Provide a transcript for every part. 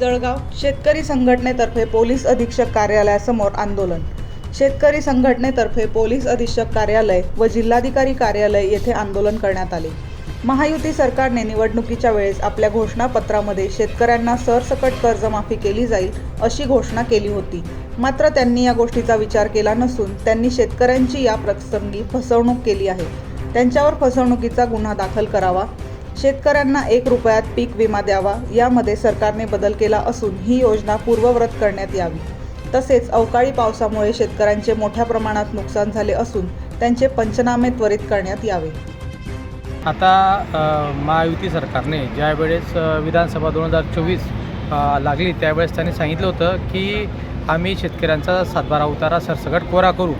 जळगाव शेतकरी संघटनेतर्फे पोलीस अधीक्षक कार्यालयासमोर आंदोलन. शेतकरी संघटनेतर्फे पोलीस अधीक्षक कार्यालय व जिल्हाधिकारी कार्यालय येथे आंदोलन करण्यात आले. महायुती सरकारने निवडणुकीच्या वेळेस आपल्या घोषणापत्रामध्ये शेतकऱ्यांना सरसकट कर्जमाफी केली जाईल अशी घोषणा केली होती. मात्र त्यांनी या गोष्टीचा विचार केला नसून त्यांनी शेतकऱ्यांची या प्रसंगी फसवणूक केली आहे. त्यांच्यावर फसवणुकीचा गुन्हा दाखल करावा शेतकऱ्यांना एक रुपयात पीक विमा द्यावा यामध्ये सरकारने बदल केला असून ही योजना पूर्वव्रत करण्यात यावी. तसेच अवकाळी पावसामुळे शेतकऱ्यांचे मोठ्या प्रमाणात नुकसान झाले असून त्यांचे पंचनामे त्वरित करण्यात यावे. आता महायुती सरकारने ज्यावेळेस विधानसभा दोन हजार चोवीस लागली त्यावेळेस त्यांनी सांगितलं होतं की आम्ही शेतकऱ्यांचा सातबारा उतारा सरसकट कोरा करू.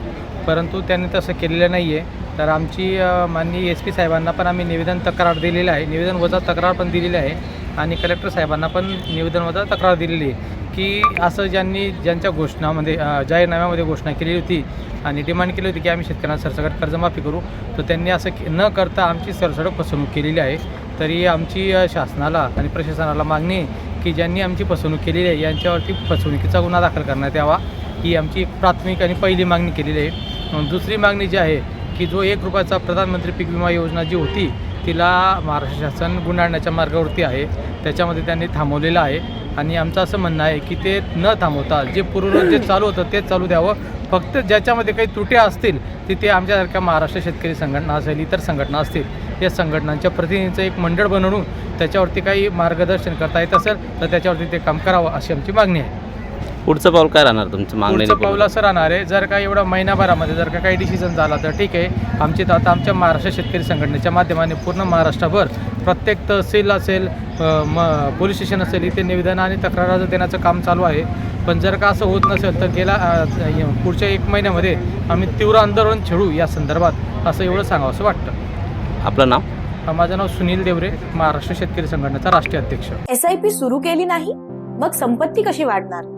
परंतु त्यांनी तसं केलेलं नाही आहे तर आमची माननीय एस पी साहेबांना पण आम्ही निवेदन तक्रार दिलेलं आहे. निवेदन वजा तक्रार पण दिलेली आहे आणि कलेक्टर साहेबांना पण निवेदन वजा तक्रार दिलेली आहे की असं ज्यांनी ज्यांच्या घोषणामध्ये जाहीरनाम्यामध्ये घोषणा केली होती आणि डिमांड केली होती की आम्ही शेतकऱ्यांना सरसकट कर्जमाफी करू तर त्यांनी असं न करता आमची सरसकट फसवणूक केलेली आहे. तरी आमची शासनाला आणि प्रशासनाला मागणी की ज्यांनी आमची फसवणूक केलेली आहे यांच्यावरती फसवणुकीचा गुन्हा दाखल करण्यात यावा. ही आमची प्राथमिक आणि पहिली मागणी केलेली आहे. दुसरी मागणी जी आहे की जो एक रुपयाचा प्रधानमंत्री पीक विमा योजना जी होती तिला महाराष्ट्र शासन गुंडाळण्याच्या मार्गावरती आहे. त्याच्यामध्ये त्यांनी थांबवलेलं आहे. आणि आमचं असं म्हणणं आहे की ते न थांबवता जे पूर्ण जे चालू होतं तेच चालू द्यावं. फक्त ज्याच्यामध्ये काही त्रुट्या असतील तिथे आमच्यासारख्या महाराष्ट्र शेतकरी संघटना असेल इतर संघटना असतील या संघटनांच्या प्रतिनिधींचं एक मंडळ बनवून त्याच्यावरती काही मार्गदर्शन करता येत असेल तर त्याच्यावरती ते काम करावं अशी आमची मागणी आहे. पुढचं पाऊल काय राहणार तुमचं मागणी पुढचं पाऊल असं राहणार आहे. जर का एवढा महिनाभरामध्ये जर का काही डिसिजन झाला तर ठीक आहे. आमची तर आता आमच्या महाराष्ट्र शेतकरी संघटनेच्या माध्यमाने पूर्ण महाराष्ट्रभर प्रत्येक तहसील असेल अ, म पोलीस स्टेशन असेल इथे निवेदन आणि तक्रार अर्ज देण्याचं काम चालू आहे. पण जर का असं होत नसेल तर अ, य- पुढच्या एक महिन्यामध्ये आम्ही तीव्र आंदोलन छेडू या संदर्भात असं एवढं सांगावं असं वाटतं. आपलं नाव? अ, माझं नाव सुनील देवरे महाराष्ट्र शेतकरी संघटनेचा राष्ट्रीय अध्यक्ष. एस आय पी सुरू केली नाही मग संपत्ती कशी वाढणार?